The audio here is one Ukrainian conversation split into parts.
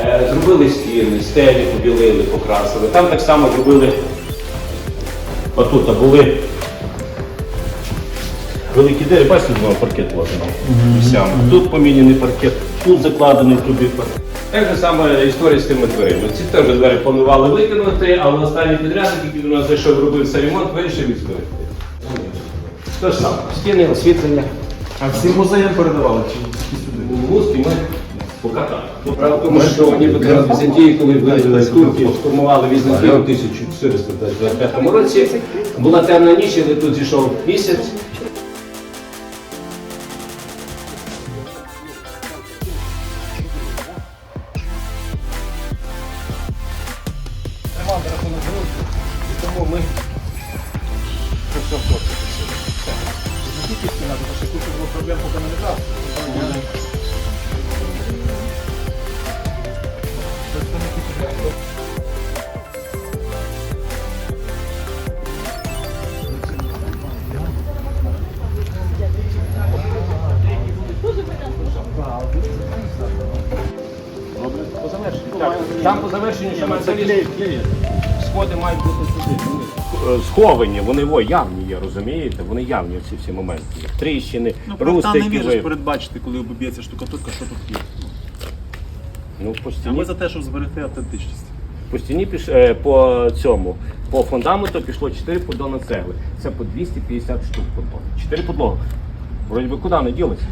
Е, зробили стіни, стелі побілили, покрасили. Там так само зробили, отут були великі двері, бачите, два паркет вложено. Угу. Тут поміняний паркет, тут закладений тобі паркет. Так же саме історія з тими дверима. Ці теж двері планували викинути, але останній підрядник, який до нас зайшов, робив ремонт, вирішив відкрити. Те ж саме, стіни, освітлення. А всім музеям передавали чи тільки сюди? Луцький ми покатали. Справа в тому, що нібито Візантії, коли в турки штурмували Візантію у 1425 році, була темна ніч, але тут зійшов місяць. Тому ми по завершенню. Так, там по завершенню ще має залізти. Сходи мають бути сюди. Е, Сховані, вони во, явні є, розумієте? Вони явні ці всі моменти. Тріщини, Ну, проєктант не рустики. може ви- передбачити, коли обіб'ється штукатурка, що тут є. Ну, по А стіні, ми за те, щоб зберегти автентичність. по стіні піш, е, по цьому, по фундаменту пішло 4 поддона цегли. Це по 250 штук поддон. 4 подлоги. Вроді би куди не ділися?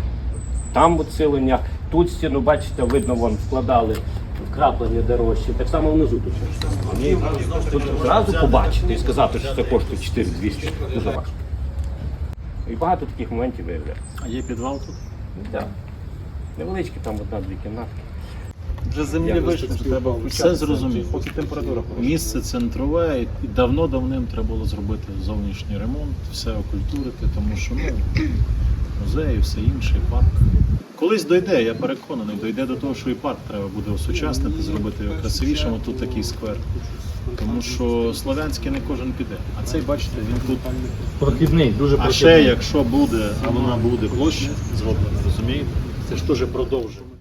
Там відсилення, тут стіну, бачите, видно, вон вкладали вкраплення дорожче. Так само внизу тут щось. Вони Тут зразу побачити і сказати, що це коштує 4200, дуже важко. І багато таких моментів виявляється. А є підвал тут? Так. Невеличкі, там одна-дві кімнатки. Вже землі вийшли, що треба. Все зрозуміло. Поки температура. Місце центрове і давно давним треба було зробити зовнішній ремонт, все окультурити, тому що ну, музеї, все інше, парк. Колись дойде, я переконаний, дойде до того, що і парк треба буде осучаснити, зробити його красивішим. Тут такий сквер. Тому що Слов'янський не кожен піде. А цей, бачите, він тут. Прохідний, дуже А ще якщо буде, а вона буде площа зроблена, розумієте? Це ж теж продовження.